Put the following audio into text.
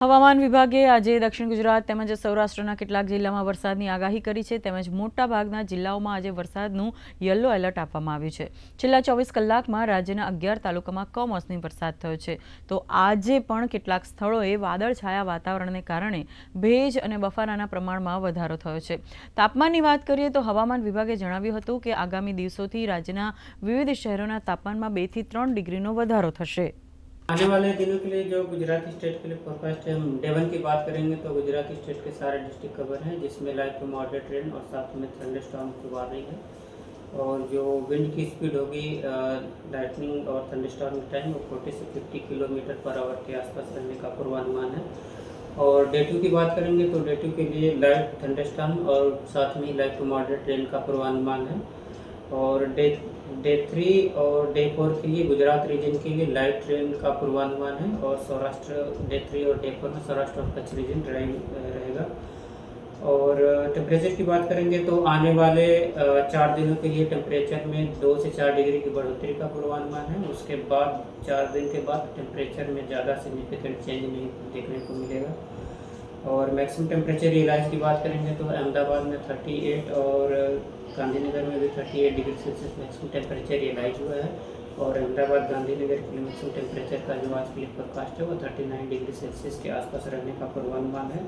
હવામાન વિભાગે આજે દક્ષિણ ગુજરાત તેમજ સૌરાષ્ટ્રના કેટલાક જિલ્લામાં વરસાદની આગાહી કરી છે તેમજ મોટાભાગના જિલ્લાઓમાં આજે વરસાદનું યલો એલર્ટ આપવામાં આવ્યું છે. છેલ્લા ચોવીસ કલાકમાં રાજ્યના અગિયાર તાલુકામાં કમોસમી વરસાદ થયો છે. તો આજે પણ કેટલાક સ્થળોએ વાદળછાયા વાતાવરણને કારણે ભેજ અને બફારાના પ્રમાણમાં વધારો થયો છે. તાપમાનની વાત કરીએ તો હવામાન વિભાગે જણાવ્યું હતું કે આગામી દિવસોથી રાજ્યના વિવિધ શહેરોના તાપમાનમાં બેથી ત્રણ ડિગ્રીનો વધારો થશે. आने वाले दिनों के लिए जो गुजरात स्टेट के लिए फोरकास्ट है, हम डे वन की बात करेंगे तो गुजरात स्टेट के सारे डिस्ट्रिक्ट कवर हैं, जिसमें लाइट टू मॉडरेट रेन और साथ में थंडर स्टॉर्म की वार्निंग है। और जो विंड की स्पीड होगी लाइटनिंग और थंडर स्टॉर्म का टाइम वो फोर्टी से फिफ्टी किलोमीटर पर आवर के आसपास रहने का पूर्वानुमान है। और डे की बात करेंगे तो डे के लिए लाइट थंडर और साथ में लाइट टू मॉडरेट रेन का पूर्वानुमान है। और डे डे थ्री और डे फोर के लिए गुजरात रीजन के लिए लाइट ट्रेन का पूर्वानुमान है और सौराष्ट्र डे थ्री और डे फोर में सौराष्ट्र और कच्छ रीजन ड्राई रहेगा। और टेम्परेचर की बात करेंगे तो आने वाले चार दिनों के लिए टेम्परेचर में दो से चार डिग्री की बढ़ोतरी का पूर्वानुमान है। उसके बाद, चार दिन के बाद टेम्परेचर में ज़्यादा सिग्निफिकेंट चेंज नहीं देखने को मिलेगा। मैक्सिमम टेम्परेचर रियलाइज़ की बात करेंगे तो अहमदाबाद में 38 और गांधीनगर में भी 38 degree Celsius maximum temperature realise हुआ है और अहमदाबाद, गांधीनगर के मैक्सिमम टेम्परेचर का जो आज के लिए है वो 39 डिग्री सेल्सियस के आसपास रहने का पूर्वानुमान है।